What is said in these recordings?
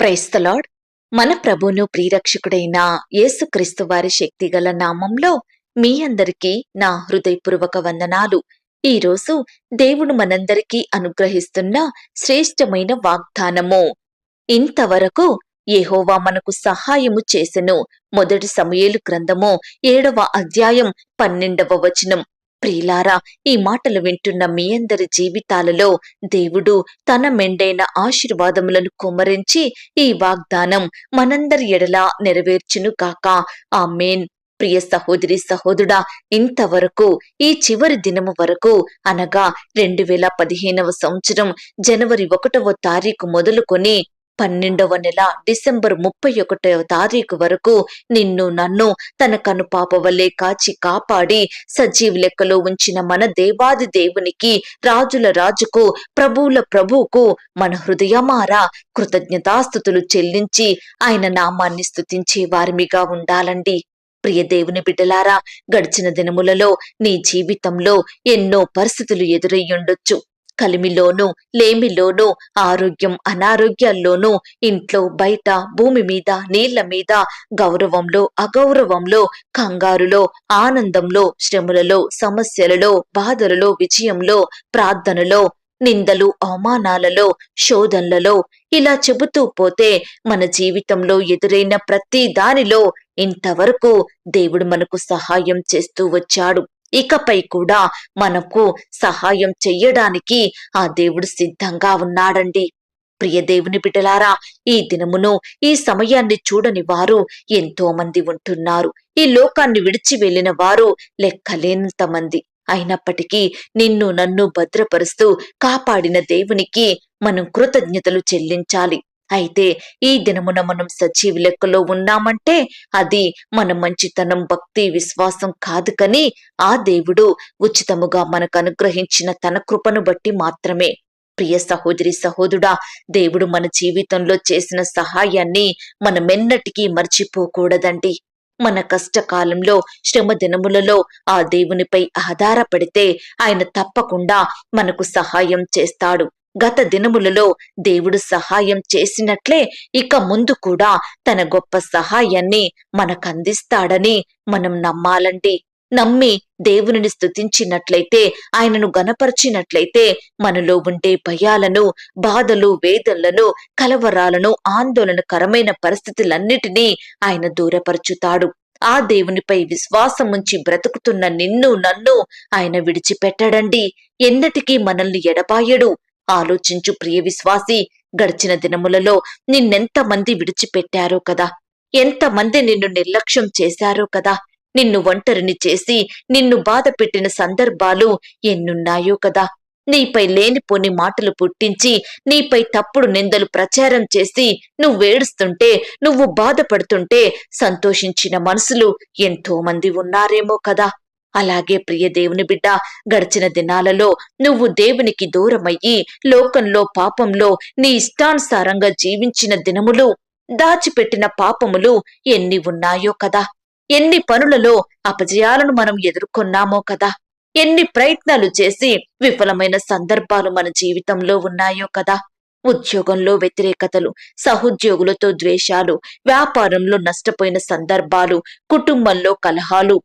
క్రైస్తలాడ్ మన ప్రభును ప్రియరక్షకుడైన యేసుక్రీస్తు వారి శక్తిగల నామంలో మీ అందరికీ నా హృదయపూర్వక వందనాలు. ఈ రోజు దేవుడు మనందరికీ అనుగ్రహిస్తున్న శ్రేష్టమైన వాగ్దానము. ఇంతవరకు యెహోవా మనకు సహాయము చేసెను. మొదటి సమయేలు గ్రంథము ఏడవ అధ్యాయం పన్నెండవ వచనం. ప్రియులారా ఈ మాటలు వింటున్న మీ అందరి జీవితాలలో దేవుడు తన మెండైన ఆశీర్వాదములను కుమరించి ఈ వాగ్దానం మనందరి ఎడలా నెరవేర్చును కాక ఆ మేన్ ప్రియ సహోదరి సహోదరుడా ఇంతవరకు ఈ చివరి దినము వరకు అనగా రెండు వేల పదిహేనవ సంవత్సరం జనవరి ఒకటవ తారీఖు మొదలుకొని పన్నెండవ నెల డిసెంబర్ ముప్పై ఒకటవ తారీఖు వరకు నిన్ను నన్ను తన కనుపాప వల్లే కాచి కాపాడి సజీవ లెక్కలో ఉంచిన మన దేవాది దేవునికి రాజుల రాజుకు ప్రభువుల ప్రభువుకు మన హృదయమారా కృతజ్ఞతాస్థుతులు చెల్లించి ఆయన నామాన్ని స్థుతించే వారిమిగా ఉండాలండి. ప్రియ దేవుని బిడ్డలారా గడిచిన దినములలో నీ జీవితంలో ఎన్నో పరిస్థితులు ఎదురయ్యుండొచ్చు. కలిమిలోనూ లేమిలోనూ ఆరోగ్యం అనారోగ్యాల్లోనూ ఇంట్లో బయట భూమి మీద నీళ్ళ మీద గౌరవంలో అగౌరవంలో కంగారులో ఆనందంలో శ్రమలలో సమస్యలలో బాధలలో విజయంలో ప్రార్థనలో నిందలు అవమానాలలో శోధనలలో ఇలా చెబుతూ పోతే మన జీవితంలో ఎదురైన ప్రతి దానిలో ఇంతవరకు దేవుడు మనకు సహాయం చేస్తూ వచ్చాడు. ఇకపై కూడా మనకు సహాయం చెయ్యడానికి ఆ దేవుడు సిద్ధంగా ఉన్నాడండి. ప్రియ దేవుని బిడ్డలారా ఈ దినమును ఈ సమయాన్ని చూడని వారు ఎంతో మంది ఉంటున్నారు. ఈ లోకాన్ని విడిచి వెళ్ళిన వారు లెక్కలేనంత మంది. అయినప్పటికీ నిన్ను నన్ను భద్రపరుస్తూ కాపాడిన దేవునికి మనం కృతజ్ఞతలు చెల్లించాలి. అయితే ఈ దినమున మనం సజీవ లెక్కలో ఉన్నామంటే అది మన మంచితనం భక్తి విశ్వాసం కాదు కని ఆ దేవుడు ఉచితముగా మనకు అనుగ్రహించిన తన కృపను బట్టి మాత్రమే. ప్రియ సహోదరి సహోదుడా దేవుడు మన జీవితంలో చేసిన సహాయాన్ని మనమెన్నటికీ మర్చిపోకూడదండి. మన కష్టకాలంలో శ్రమ దినములలో ఆ దేవునిపై ఆధారపడితే ఆయన తప్పకుండా మనకు సహాయం చేస్తాడు. గత దినములలో దేవుడు సహాయం చేసినట్లే ఇక ముందు కూడా తన గొప్ప సహాయాన్ని మనకందిస్తాడని మనం నమ్మాలండి నమ్మి దేవునిని స్తుతించినట్లయితే ఆయనను గనపరిచినట్లయితే మనలో ఉండే భయాలను బాధలు వేదనలను కలవరాలను ఆందోళనకరమైన పరిస్థితులన్నిటినీ ఆయన దూరపరుచుతాడు. ఆ దేవునిపై విశ్వాసం ఉంచి బ్రతుకుతున్న నిన్ను నన్ను ఆయన విడిచిపెట్టడండి. ఎన్నటికీ మనల్ని ఎడబాయడు. ఆలోచించు ప్రియ విశ్వాసి గడిచిన దినములలో నిన్నెంతమంది విడిచిపెట్టారో కదా? ఎంతమంది నిన్ను నిర్లక్ష్యం చేశారో కదా? నిన్ను ఒంటరిని చేసి నిన్ను బాధ పెట్టిన సందర్భాలు ఎన్నున్నాయో కదా? నీపై లేనిపోని మాటలు పుట్టించి నీపై తప్పుడు నిందలు ప్రచారం చేసి నువ్వేడుస్తుంటే నువ్వు బాధపడుతుంటే సంతోషించిన మనసులు ఎంతో మంది ఉన్నారేమో కదా? అలాగే ప్రియ దేవుని బిడ్డ గడిచిన దినాలలో నువ్వు దేవునికి దూరమయ్యి లోకంలో పాపంలో నీ ఇష్టానుసారంగా జీవించిన దినములు దాచిపెట్టిన పాపములు ఎన్ని ఉన్నాయో కదా? ఎన్ని పనులలో అపజయాలను మనం ఎదుర్కొన్నామో కదా? ఎన్ని ప్రయత్నాలు చేసి విఫలమైన సందర్భాలు మన జీవితంలో ఉన్నాయో కదా? ఉద్యోగంలో వ్యతిరేకతలు సహోద్యోగులతో ద్వేషాలు వ్యాపారంలో నష్టపోయిన సందర్భాలు కుటుంబంలో కలహాలు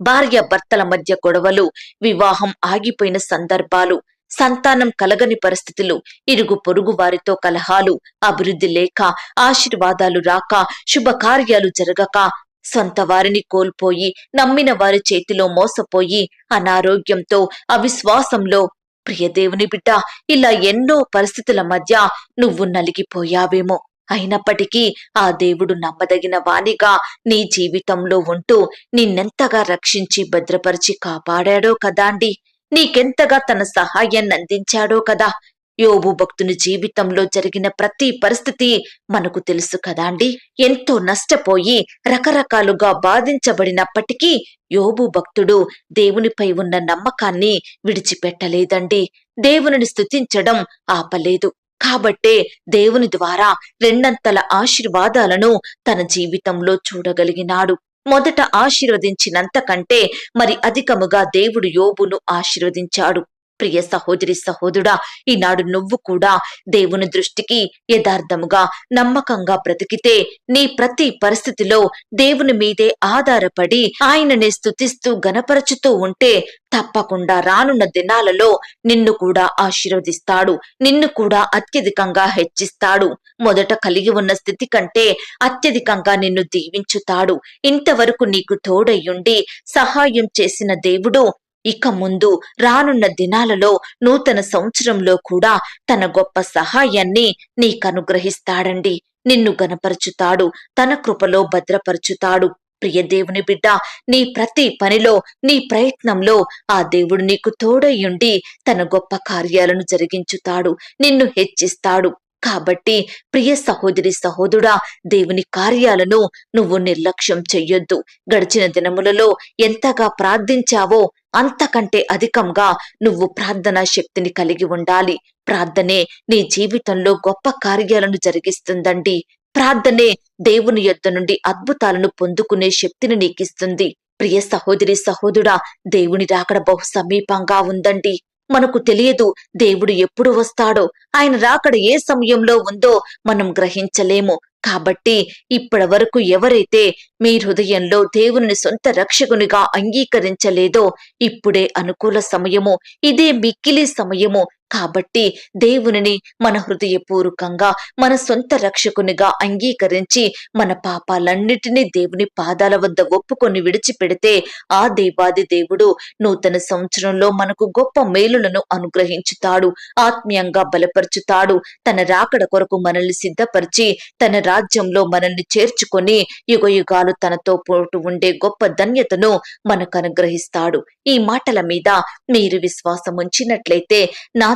భార్య భర్తల మధ్య గొడవలు వివాహం ఆగిపోయిన సందర్భాలు సంతానం కలగని పరిస్థితులు ఇరుగు పొరుగు వారితో కలహాలు అభివృద్ధి లేక ఆశీర్వాదాలు రాక శుభకార్యాలు జరగక సొంత వారిని కోల్పోయి నమ్మిన వారి చేతిలో మోసపోయి అనారోగ్యంతో అవిశ్వాసంలో ప్రియదేవుని బిడ్డ ఇలా ఎన్నో పరిస్థితుల మధ్య నువ్వు నలిగిపోయావేమో. అయినప్పటికీ ఆ దేవుడు నమ్మదగిన వానిగా నీ జీవితంలో ఉంటూ నిన్నెంతగా రక్షించి భద్రపరిచి కాపాడాడో కదా అండి? నీకెంతగా తన సహాయాన్ని అందించాడో కదా? యోబు భక్తుని జీవితంలో జరిగిన ప్రతి పరిస్థితి మనకు తెలుసు కదా అండి? ఎంతో నష్టపోయి రకరకాలుగా బాధించబడినప్పటికీ యోబు భక్తుడు దేవునిపై ఉన్న నమ్మకాన్ని విడిచిపెట్టలేదండి. దేవునిని స్థుతించడం ఆపలేదు. కాబట్టే దేవుని ద్వారా రెండంతల ఆశీర్వాదాలను తన జీవితంలో చూడగలిగినాడు. మొదట ఆశీర్వదించినంత కంటే మరి అధికముగా దేవుడు యోబును ఆశీర్వదించాడు. ప్రియ సహోదరి సహోదరుడా ఈనాడు నువ్వు కూడా దేవుని దృష్టికి యథార్థముగా నమ్మకంగా బ్రతికితే నీ ప్రతి పరిస్థితిలో దేవుని మీదే ఆధారపడి ఆయనని స్తుతిస్తూ గనపరచుతూ ఉంటే తప్పకుండా రానున్న దినాలలో నిన్ను కూడా ఆశీర్వదిస్తాడు నిన్ను కూడా అత్యధికంగా హెచ్చిస్తాడు. మొదట కలిగి ఉన్న స్థితి కంటే అత్యధికంగా నిన్ను దీవించుతాడు. ఇంతవరకు నీకు తోడయ్యుండి సహాయం చేసిన దేవుడు ఇక ముందు రానున్న దినాలలో నూతన సంవత్సరంలో కూడా తన గొప్ప సహాయాన్ని నీకనుగ్రహిస్తాడండి. నిన్ను గనపరుచుతాడు తన కృపలో భద్రపరుచుతాడు. ప్రియ దేవుని బిడ్డ నీ ప్రతి పనిలో నీ ప్రయత్నంలో ఆ దేవుడు నీకు తోడయ్యుండి తన గొప్ప కార్యాలను జరిగించుతాడు నిన్ను హెచ్చిస్తాడు. కాబట్టి ప్రియ సహోదరి సహోదుడా దేవుని కార్యాలను నువ్వు నిర్లక్ష్యం చెయ్యొద్దు. గడిచిన దినములలో ఎంతగా ప్రార్థించావో అంతకంటే అధికంగా నువ్వు ప్రార్థనా శక్తిని కలిగి ఉండాలి. ప్రార్థనే నీ జీవితంలో గొప్ప కార్యాలను జరిగిస్తుందండి. ప్రార్థనే దేవుని యొద్ద నుండి అద్భుతాలను పొందుకునే శక్తిని నీకిస్తుంది. ప్రియ సహోదరి సహోదుడా దేవుని రాకడ బహు సమీపంగా ఉందండి. మనకు తెలియదు దేవుడు ఎప్పుడు వస్తాడో ఆయన రాకడ ఏ సమయంలో ఉందో మనం గ్రహించలేము. కాబట్టి ఇప్పటి వరకు ఎవరైతే మీ హృదయంలో దేవుని సొంత రక్షకునిగా అంగీకరించలేదో ఇప్పుడే అనుకూల సమయము ఇదే మిక్కిలి సమయము కాబట్టి దేవునిని మన హృదయపూర్వకంగా మన సొంత రక్షకునిగా అంగీకరించి మన పాపాలన్నిటినీ దేవుని పాదాల వద్ద ఒప్పుకొని విడిచిపెడితే ఆ దేవాది దేవుడు నూతన సంవత్సరంలో మనకు గొప్ప మేలులను అనుగ్రహించుతాడు ఆత్మీయంగా బలపరుచుతాడు. తన రాకడ కొరకు మనల్ని సిద్ధపరిచి తన రాజ్యంలో మనల్ని చేర్చుకొని యుగయుగాలు తనతో పోటు ఉండే గొప్ప ధన్యతను మనకు అనుగ్రహిస్తాడు. ఈ మాటల మీద మీరు విశ్వాసం ఉంచినట్లయితే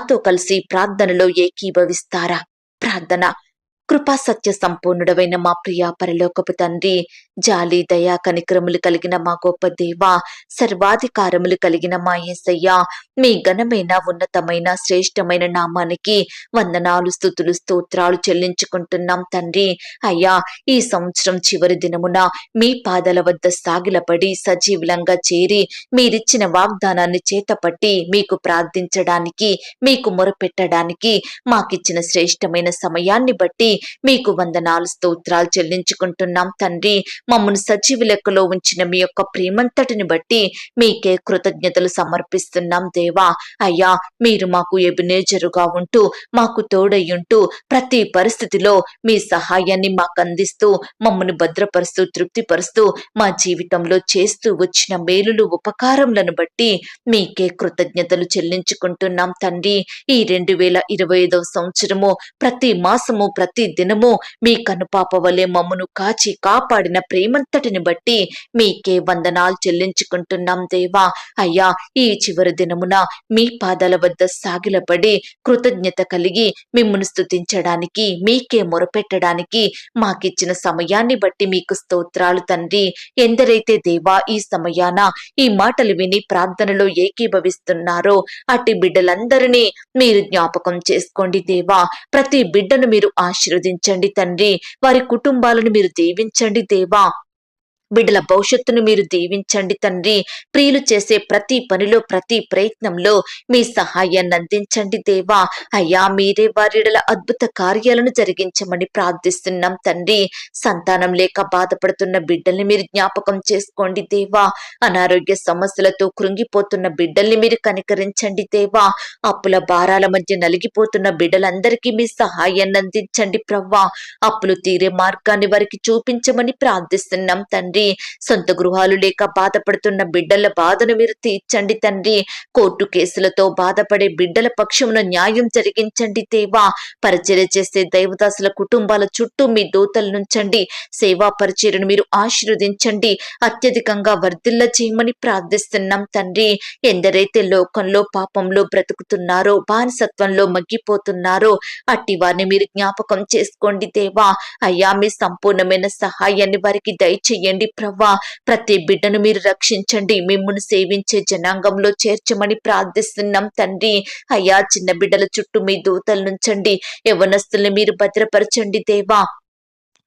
నాతో కలిసి ప్రార్థనలో ఏకీభవిస్తారా? ప్రార్థన కృపా సత్య సంపూర్ణుడవైన మా ప్రియ పరలోకపు తండ్రి జాలి దయా కనిక్రములు కలిగిన మా గొప్ప దేవ సర్వాధికారములు కలిగిన మా యేసయ్య మీ ఘనమైన ఉన్నతమైన శ్రేష్టమైన నామానికి వందనాలు స్థుతులు స్తోత్రాలు చెల్లించుకుంటున్నాం తండ్రి. అయ్యా ఈ సంవత్సరం చివరి దినమున మీ పాదల వద్ద సాగిలపడి సజీవులంగా చేరి మీరిచ్చిన వాగ్దానాన్ని చేతపట్టి మీకు ప్రార్థించడానికి మీకు మొరపెట్టడానికి మాకిచ్చిన శ్రేష్టమైన సమయాన్ని బట్టి మీకు వందనాలు స్తోత్రాలు చెల్లించుకుంటున్నాం. తండ్రి మమ్మల్ని సజీవ లెక్కలో ఉంచిన మీ యొక్క ప్రేమంతటిని బట్టి మీకే కృతజ్ఞతలు సమర్పిస్తున్నాం దేవా. అయ్యా మీరు మాకు ఎబినేజరుగా ఉంటూ మాకు తోడయ్యుంటూ ప్రతి పరిస్థితిలో మీ సహాయాన్ని మాకు అందిస్తూ మమ్మల్ని భద్రపరుస్తూ తృప్తిపరుస్తూ మా జీవితంలో చేస్తూ వచ్చిన మేలులు ఉపకారములను బట్టి మీకే కృతజ్ఞతలు చెల్లించుకుంటున్నాం. తండ్రి ఈ రెండు వేల ఇరవై ఐదవ సంవత్సరము ప్రతి మాసము ప్రతి దినము మీ కనుపాప వలె మమ్మను కాచి కాపాడిన ప్రేమంతటిని బట్టి మీకే వందనాలు చెల్లించుకుంటున్నాం దేవా. అయ్యా ఈ చివరి దినమున మీ పాదాల వద్ద సాగిలపడి కృతజ్ఞత కలిగి మిమ్మను స్తుతించడానికి మీకే మొరపెట్టడానికి మాకిచ్చిన సమయాన్ని బట్టి మీకు స్తోత్రాలు తండ్రి. ఎందరైతే దేవా ఈ సమయాన ఈ మాటలు విని ప్రార్థనలో ఏకీభవిస్తున్నారో అట్టి బిడ్డలందరినీ మీరు జ్ఞాపకం చేసుకోండి దేవా. ప్రతి బిడ్డను మీరు ఆశీర్వదించండి తండ్రి. వారి కుటుంబాలను మీరు దీవించండి దేవా. బిడ్డల భవిష్యత్తును మీరు దీవించండి తండ్రి. ప్రియులు చేసే ప్రతి పనిలో ప్రతి ప్రయత్నంలో మీ సహాయాన్ని అందించండి దేవా. అయ్యా మీరే వారిడల అద్భుత కార్యాలను జరిగించమని ప్రార్థిస్తున్నాం తండ్రి. సంతానం లేక బాధపడుతున్న బిడ్డల్ని మీరు జ్ఞాపకం చేసుకోండి దేవా. అనారోగ్య సమస్యలతో కృంగిపోతున్న బిడ్డల్ని మీరు కనికరించండి దేవా. అప్పుల భారాల మధ్య నలిగిపోతున్న బిడ్డలందరికీ మీ సహాయాన్ని అందించండి ప్రవ్వా. అప్పులు తీరే మార్గాన్ని వారికి చూపించమని ప్రార్థిస్తున్నాం తండ్రి. సొంత గృహాలు లేక బాధపడుతున్న బిడ్డల బాధను మీరు తీర్చండి తండ్రి. కోర్టు కేసులతో బాధపడే బిడ్డల పక్షమున న్యాయం జరిగించండి దేవా. పరిచర్య చేసే దైవదాసుల కుటుంబాల చుట్టూ మీ దూతలు నుంచండి సేవా పరిచర్యను మీరు ఆశీర్వదించండి. అత్యధికంగా వర్ధిల్ల చేయమని ప్రార్థిస్తున్నాం తండ్రి. ఎందరైతే లోకంలో పాపంలో బ్రతుకుతున్నారో బానిసత్వంలో మగ్గిపోతున్నారో అట్టి వారిని మీరు జ్ఞాపకం చేసుకోండి దేవా. అయ్యా మీ సంపూర్ణమైన సహాయాన్ని వారికి దయచేయండి. ప్రవ్వా ప్రతి బిడ్డను మీరు రక్షించండి. మిమ్మల్ని సేవించే జనాంగంలో చేర్చమని ప్రార్థిస్తున్నాం తండ్రి. అయ్యా చిన్న బిడ్డల చుట్టూ మీ దూతలు నుంచండి. యవనస్తుల్ని మీరు భద్రపరచండి దేవా.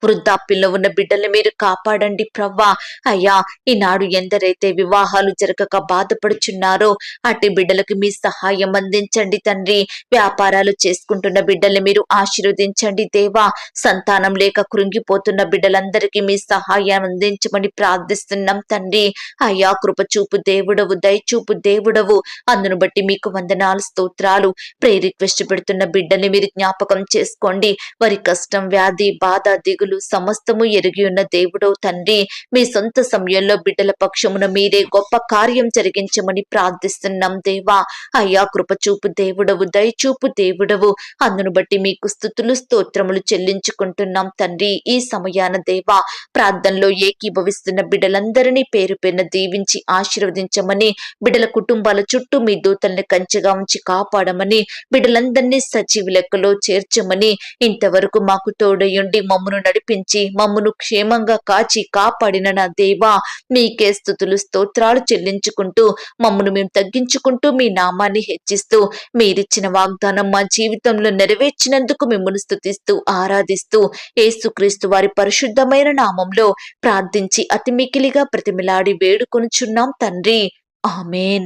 వృద్ధాప్యంలో ఉన్న బిడ్డల్ని మీరు కాపాడండి ప్రవ్వా. అయ్యా ఈనాడు ఎందరైతే వివాహాలు జరగక బాధపడుచున్నారో అట్టి బిడ్డలకు మీ సహాయం అందించండి తండ్రి. వ్యాపారాలు చేసుకుంటున్న బిడ్డల్ని మీరు ఆశీర్వదించండి దేవా. సంతానం లేక కృంగిపోతున్న బిడ్డలందరికీ మీ సహాయం అందించమని ప్రార్థిస్తున్నాం తండ్రి. అయ్యా కృప చూపు దేవుడవు దయచూపు దేవుడవు. అందును బట్టి మీకు వందనాలు స్తోత్రాలు. ప్రే రిక్వెస్ట్ పెడుతున్న బిడ్డల్ని మీరు జ్ఞాపకం చేసుకోండి. వారి కష్టం వ్యాధి బాధ దిగులు సమస్తము ఎరిగి ఉన్న దేవుడవు తండ్రి. మీ సొంత సమయంలో బిడ్డల పక్షమున మీరే గొప్ప కార్యం జరిగించమని ప్రార్థిస్తున్నాం దేవా. అయ్యా కృపచూపు దేవుడవు దయచూపు దేవుడవు. అందును బట్టి మీకు స్థుతులు స్తోత్రములు చెల్లించుకుంటున్నాం తండ్రి ఈ సమయాన దేవా. ప్రార్థనలో ఏకీభవిస్తున్న బిడ్డలందరినీ పేరు పేరున దీవించి ఆశీర్వదించమని బిడ్డల కుటుంబాల చుట్టూ మీ దూతల్ని కంచెగా ఉంచి కాపాడమని బిడ్డలందరినీ సజీవ లెక్కలో చేర్చమని ఇంతవరకు మాకు తోడయుండి మమ్మను నడిపించి మమ్మను క్షేమంగా కాచి కాపాడిన నా దేవా మీకే స్థుతులు స్తోత్రాలు చెల్లించుకుంటూ మమ్మను మేము తగ్గించుకుంటూ మీ నామాన్ని హెచ్చిస్తూ మీరిచ్చిన వాగ్దానం మా జీవితంలో నెరవేర్చినందుకు మిమ్మల్ని స్థుతిస్తూ ఆరాధిస్తూ ఏసుక్రీస్తు వారి పరిశుద్ధమైన నామంలో ప్రార్థించి అతి మికిలిగా ప్రతిమిలాడి వేడుకొనుచున్నాం తండ్రి. ఆమెన్.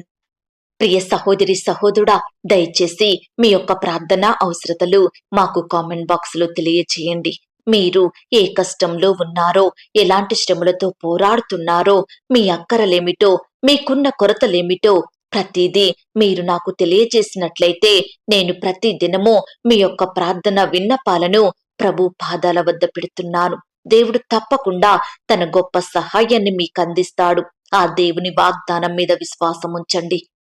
ప్రియ సహోదరి సహోదరుడా దయచేసి మీ యొక్క ప్రార్థన అవసరతలు మాకు కామెంట్ బాక్స్లో తెలియచేయండి మీరు ఏ కష్టంలో ఉన్నారో ఎలాంటి శ్రమలతో పోరాడుతున్నారో మీ అక్కరలేమిటో మీకున్న కొరతలేమిటో ప్రతిదీ మీరు నాకు తెలియజేసినట్లయితే నేను ప్రతి దినము మీ యొక్క ప్రార్థన విన్నపాలను ప్రభు పాదాల వద్ద పెడుతున్నాను. దేవుడు తప్పకుండా తన గొప్ప సహాయాన్ని మీకు అందిస్తాడు ఆ దేవుని వాగ్దానం మీద విశ్వాసం ఉంచండి